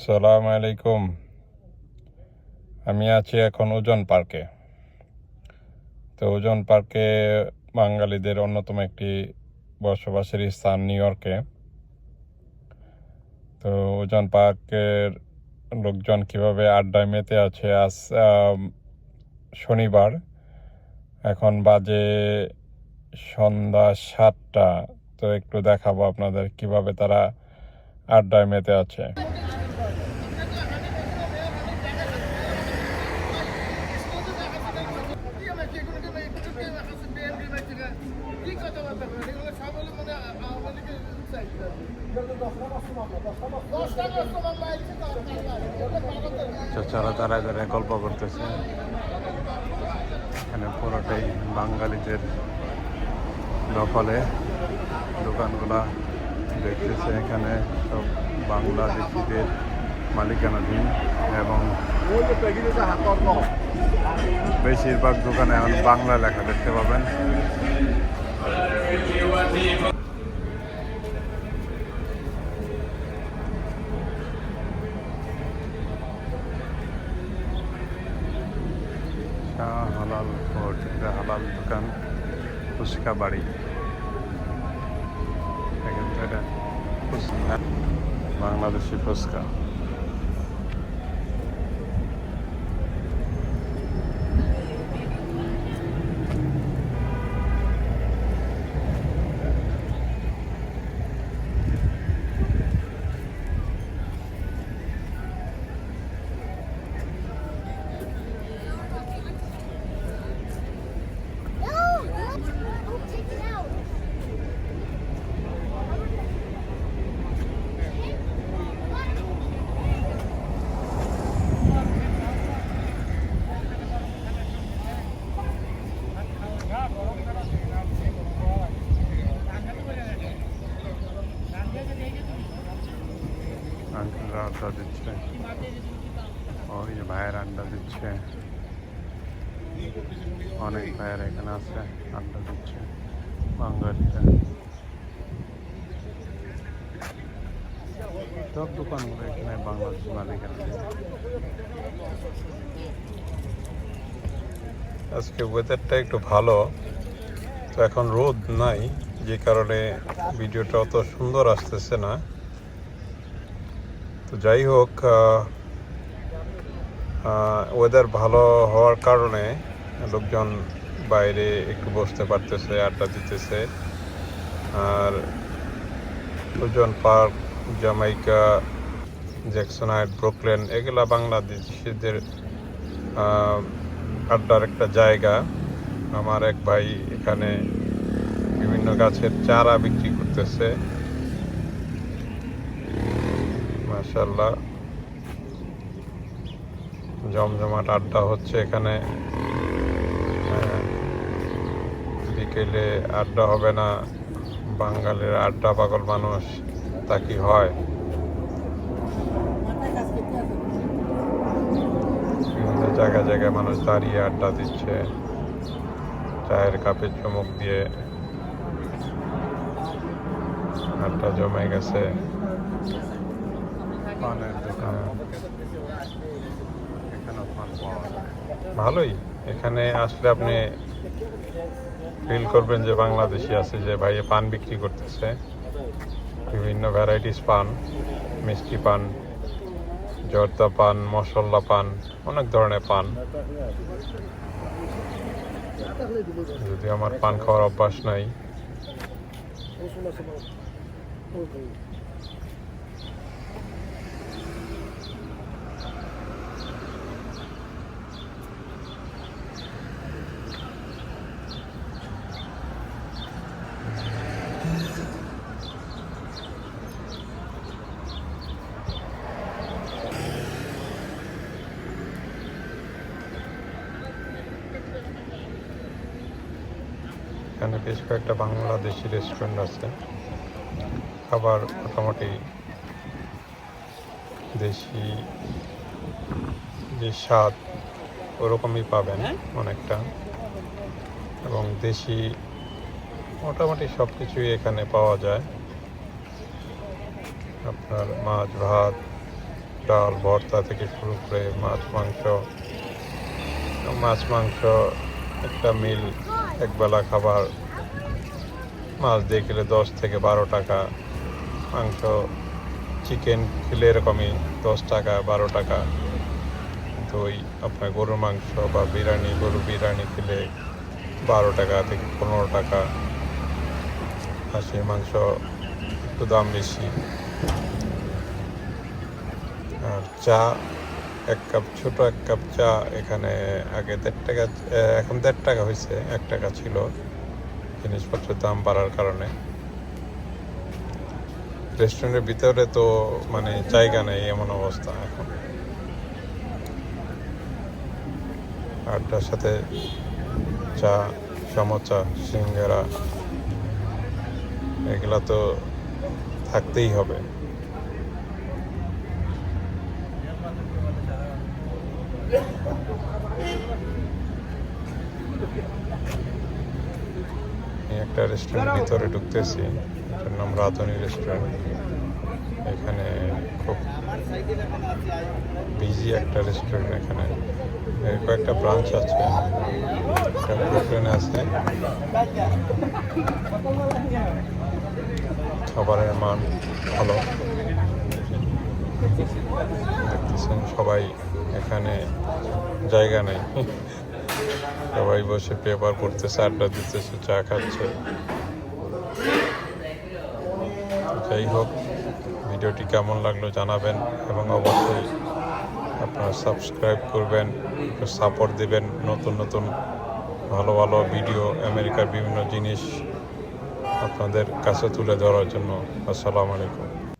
সালাম আলাইকুম। আমি আছি এখন ওজন পার্কে। তো ওজন পার্কে বাঙালিদের অন্যতম একটি বসবাসের স্থান নিউ ইয়র্কে। তো ওজন পার্কের লোকজন কীভাবে আড্ডায় মেতে আছে আজ শনিবার। এখন বাজে সন্ধ্যা সাতটা। তো একটু দেখাবো আপনাদের কীভাবে তারা আড্ডায় মেতে আছে। চাচারা তারা তারা গল্প করতেছে। এখানে পুরোটাই বাঙালিদের দখলে দোকানগুলা দেখতেছে। এখানে সব বাংলাদেশিদের মালিকানাধীন এবং বেশিরভাগ দোকানে এখন বাংলা লেখা দেখতে পাবেন। হালাল ফুড এটা হালাল দোকান ফুচকা বাড়ি দেখেন তো এটা ফুচকা বাংলাদেশি ফুচকা আঙ্কেলরা আড্ডা দিচ্ছে ওই যে ভাইয়ের আড্ডা দিচ্ছে অনেক ভাইয়ের এখানে আছে আড্ডা দিচ্ছে বাঙালিরা সব দোকানগুলো এখানে বাংলাদেশ মালিকানা আজকে ওয়েদারটা একটু ভালো, তো এখন রোদ নাই, যে কারণে ভিডিওটা অত সুন্দর আসতেছে না। তো যাই হোক ওয়েদার ভালো হওয়ার কারণে লোকজন বাইরে একটু বসতে পারতেছে, আড্ডা দিতেছে। আর ওজন পার্ক জামাইকা জ্যাকসনাইট ব্রুকলেন, এগুলা বাংলাদেশিদের আড্ডার একটা জায়গা। আমার এক ভাই এখানে বিভিন্ন গাছের চারা বিক্রি করতেছে। মাশাল্লাহ জমজমাট আড্ডা হচ্ছে এখানে। হ্যাঁ, বিকেলে আড্ডা হবে না। বাঙালির আড্ডা পাগল মানুষ তা কি হয়? বিভিন্ন জায়গায় জায়গায় মানুষ দাঁড়িয়ে আড্ডা দিচ্ছে। চায়ের কাপে চুমুক দিয়ে আড্ডা জমে গেছে। পানের দোকান। পান পাওয়া ভালোই। এখানে আসলে আপনি ফিল করবেন যে বাংলাদেশি আছে যে ভাইয়ে পান বিক্রি করতেছে। বিভিন্ন ভ্যারাইটিস পান, মিষ্টি পান, জর্দা পান, মশলা পান, অনেক ধরনের পান। যদি আমার পান খাওয়ার অভ্যাস নাই। এখানে বেশ কয়েকটা বাংলাদেশি রেস্টুরেন্ট আছে। খাবার মোটামুটি দেশি যে স্বাদ ওরকমই পাবেন অনেকটা। এবং দেশি মোটামুটি সব কিছুই এখানে পাওয়া যায়। আপনার মাছ ভাত ডাল ভর্তা থেকে শুরু করে মাছ মাংস মাছ মাংস একটা মিল একবেলা খাবার, মাছ দিয়ে খেলে দশ থেকে বারো টাকা, মাংস চিকেন খেলে এরকমই দশ টাকা, বারো টাকা। দই, আপনার গরুর মাংস বা বিরিয়ানি গরু বিরিয়ানি খেলে বারো টাকা থেকে পনেরো টাকা। খাসির মাংস একটু দাম বেশি। আর চা এক কাপ, ছোট এক কাপ চা এখানে আগে দেড় টাকা এখন দেড় টাকা হয়েছে এক টাকা ছিল জিনিসপত্রের দাম বাড়ার কারণে। রেস্টুরেন্টের ভিতরে তো মানে জায়গা নেই এমন অবস্থা এখন। আড্ডার সাথে চা, সমোচা, সিঙ্গারা, এগুলা তো থাকতেই হবে। একটা রেস্টুরেন্ট ভিতরে ঢুকতেছি, এটার নাম রাধুনী রেস্টুরেন্ট এখানে খুব বিজি একটা রেস্টুরেন্ট এখানে। কয়েকটা ব্রাঞ্চ আছে। একটা আছে। খাবারের মান ভালো। দেখতেছেন, সবাই এখানে জায়গা নেই। সবাই বসে পেপার পড়তেছে, আড্ডা দিতেছে, চা খাচ্ছে। যাই হোক, ভিডিওটি কেমন লাগল জানাবেন এবং অবশ্যই আপনারা সাবস্ক্রাইব করবেন সাপোর্ট দিবেন নতুন নতুন ভালো ভালো ভিডিও আমেরিকার বিভিন্ন জিনিস আপনাদের কাছে তুলে ধরার জন্য। আসসালামু আলাইকুম।